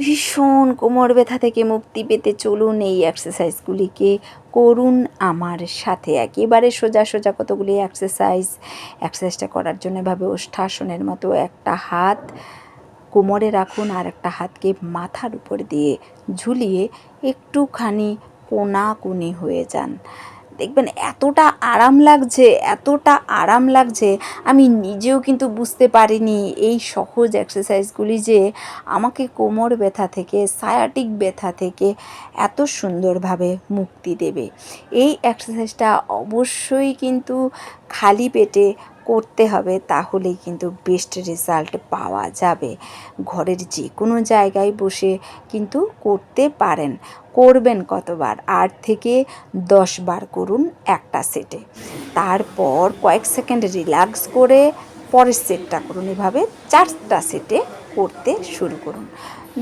ভীষণ কোমর ব্যথা থেকে মুক্তি পেতে চলুন এই এক্সারসাইজগুলিকে করুন আমার সাথে। একেবারে সোজা সোজা কতগুলি এক্সারসাইজ এক্সারসাইজটা করার জন্য এভাবে ওষ্ঠাসনের মতো একটা হাত কোমরে রাখুন আর একটা হাতকে মাথার উপর দিয়ে ঝুলিয়ে একটুখানি কোনাকুনি হয়ে যান। দেখবেন এতটা আরাম লাগছে, এতটা আরাম লাগছে, আমি নিজেও কিন্তু বুঝতে পারিনি এই সহজ এক্সারসাইজগুলি যে আমাকে কোমর ব্যথা থেকে সায়াটিক ব্যথা থেকে এত সুন্দরভাবে মুক্তি দেবে। এই এক্সারসাইজটা অবশ্যই কিন্তু খালি পেটে করতে হবে, তাহলেই কিন্তু বেস্ট রেজাল্ট পাওয়া যাবে। ঘরের যে কোনো জায়গায় বসে কিন্তু করতে পারেন। করবেন কতবার? আট থেকে দশ বার করুন একটা সেটে তারপর কয়েক সেকেন্ড রিল্যাক্স করে পরের সেটটা করুন। এভাবে চারটা সেটে করতে শুরু করুন।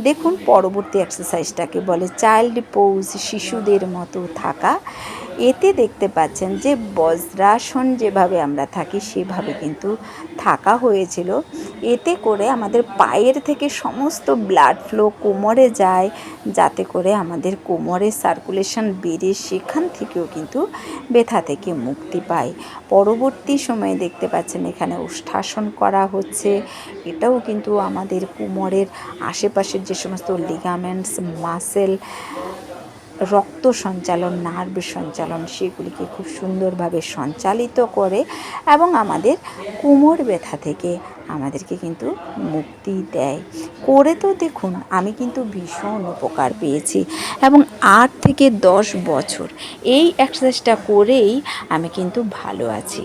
দেখুন পরবর্তী এক্সারসাইজটাকে বলে চাইল্ড পোজ শিশুদের মতো থাকা। এতে দেখতে পাচ্ছেন যে বজ্রাসন যেভাবে আমরা থাকি, সেভাবে কিন্তু থাকা হয়েছিল। এতে করে আমাদের পায়ের থেকে সমস্ত ব্লাড ফ্লো কোমরে যায়, যাতে করে আমাদের কোমরের সার্কুলেশন বেড়ে সেখান থেকেও কিন্তু ব্যথা থেকে মুক্তি পায়। পরবর্তী সময়ে দেখতে পাচ্ছেন এখানে উষ্ঠাসন করা হচ্ছে। এটাও কিন্তু আমাদের কোমরের আশেপাশের যে সমস্ত লিগামেন্টস মাসেল রক্ত সঞ্চালন নার্ভ সঞ্চালন, সেগুলিকে খুব সুন্দরভাবে সঞ্চালিত করে এবং আমাদের কোমর ব্যথা থেকে আমাদেরকে কিন্তু মুক্তি দেয়। করে তো দেখুন, আমি কিন্তু ভীষণ উপকার পেয়েছি এবং আট থেকে দশ বছর এই এক্সারসাইজটা করেই আমি কিন্তু ভালো আছি।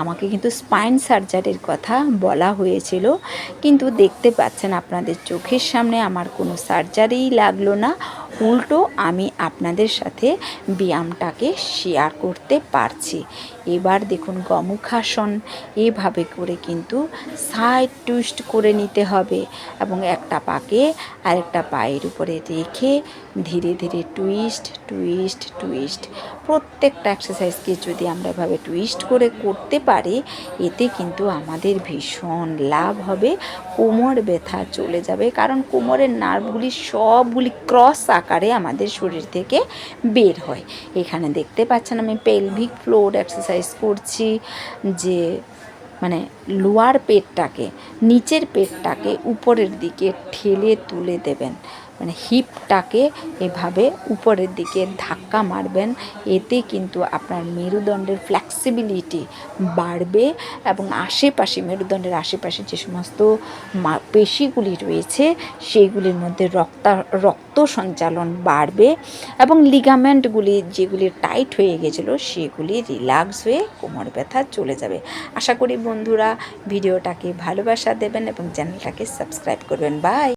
আমাকে কিন্তু স্পাইন সার্জারির কথা বলা হয়েছিল, কিন্তু দেখতে পাচ্ছেন আপনাদের চোখের সামনে আমার কোনো সার্জারিই লাগল না। উল্টো আমি আপনাদের সাথে ব্যায়ামটাকে শেয়ার করতে পারছি। এবার দেখুন গমুখাসন, এভাবে করে কিন্তু সাইড টুইস্ট করে নিতে হবে এবং একটা পাকে আরেকটা পায়ের উপরে রেখে ধীরে ধীরে টুইস্ট টুইস্ট টুইস্ট প্রত্যেকটা এক্সারসাইজকে যদি আমরা এভাবে টুইস্ট করে করতে পারি, এতে কিন্তু আমাদের ভীষণ লাভ হবে। কোমর ব্যথা চলে যাবে, কারণ কোমরের নার্ভগুলি সবগুলি ক্রস আকারে আমাদের শরীর থেকে বের হয়। এখানে দেখতে পাচ্ছেন আমি পেলভিক ফ্লোর এক্সারসাইজ করছি, যে মানে লোয়ার পেটটাকে, নিচের পেটটাকে উপরের দিকে ঠেলে তুলে দেবেন। মানে হিপটাকে এভাবে উপরের দিকে ধাক্কা মারবেন। এতে কিন্তু আপনার মেরুদণ্ডের ফ্লেক্সিবিলিটি বাড়বে এবং আশেপাশে, মেরুদণ্ডের আশেপাশে যে সমস্ত পেশিগুলি রয়েছে সেইগুলির মধ্যে রক্তা, রক্ত সঞ্চালন বাড়বে এবং লিগামেন্টগুলি যেগুলি টাইট হয়ে গেছিল, সেগুলি রিল্যাক্স হয়ে কোমর ব্যথা চলে যাবে। আশা করি বন্ধুরা, ভিডিওটাকে ভালোবাসা দেবেন এবং চ্যানেলটাকে সাবস্ক্রাইব করবেন। বাই